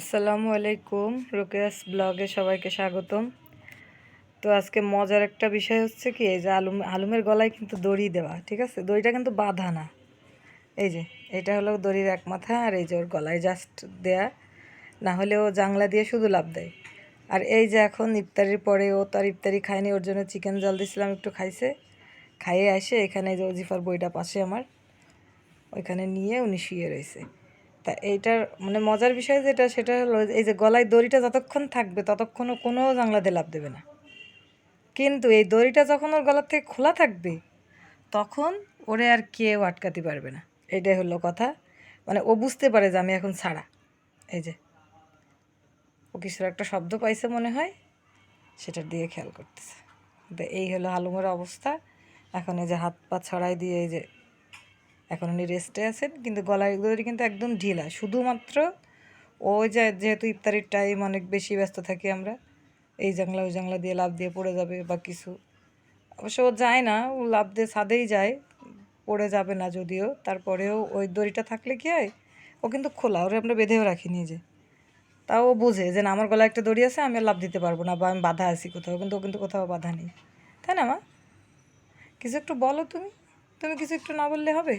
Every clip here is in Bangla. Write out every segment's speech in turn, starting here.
আসসালামু আলাইকুম, রোকেয়াস ব্লগে সবাইকে স্বাগতম। তো আজকে মজার একটা বিষয় হচ্ছে কি, এই যে আলুম আলুমের গলায় কিন্তু দড়ি দেওয়া, ঠিক আছে? দড়িটা কিন্তু বাঁধা না। এই যে, এটা হলো দড়ির এক মাথা আর এই যে ওর গলায় জাস্ট দেয়া। না হলে ও জাংলা দিয়ে শুধু লাভ দেয়। আর এই যে এখন ইফতারির পরে ও তার ইফতারি খায়নি, ওর জন্য চিকেন জল দিছিলাম, একটু খাইছে। খাইয়ে আসে, এখানে যে ওজিফার বইটা পাশে আমার। ওইখানে নিয়ে উনি শুয়ে রয়েছে। তা এইটার মানে মজার বিষয় যেটা, সেটা হলো এই যে গলায় দড়িটা যতক্ষণ থাকবে ততক্ষণও কোনো দিয়ে লাভ দেবে না। কিন্তু এই দড়িটা যখন ওর গলার থেকে খোলা থাকবে, তখন ওরে আর কেউ আটকাতে পারবে না। এটাই হলো কথা। মানে ও বুঝতে পারে যে আমি এখন ছাড়া। এই যে, ও কিছুর একটা শব্দ পাইছে মনে হয়, সেটার দিয়ে খেয়াল করতেছে। এই হলো আলুমের অবস্থা। এখন এই যে হাত পা ছড়াই দিয়ে এই যে এখন উনি রেস্টে আছেন, কিন্তু গলায় দড়ি কিন্তু একদম ঢিলা। শুধুমাত্র ওই যে যেহেতু ইফতারির টাইম অনেক বেশি ব্যস্ত থাকি আমরা, এই জাংলা, ওই জাংলা দিয়ে লাভ দিয়ে পড়ে যাবে বা কিছু। অবশ্য ও যায় না, ও লাভ দিয়ে ছাদেই যায়, পড়ে যাবে না যদিও। তারপরেও ওই দড়িটা থাকলে কি হয়, ও কিন্তু খোলা, ওরে আমরা বেঁধেও রাখি যে তাও ও বোঝে যে না, আমার গলায় একটা দড়ি আছে, আমি লাভ দিতে পারব না, বা আমি বাধা আছি কোথাও, কিন্তু ও কিন্তু কোথাও বাধা নেই। তাই না, মা? কিছু একটু বলো তুমি? তুমি কিছু একটু না বললে হবে?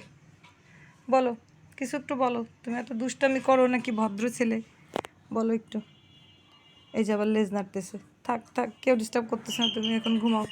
বলো, কিছু একটু বলো। তুমি এত দুষ্টামি করো নাকি, ভদ্র ছেলে? বলো একটু। এই যে আবার লেজ নাড়তেছে। থাক থাক, কেউ ডিস্টার্ব করতেছে না, তুমি এখন ঘুমাও।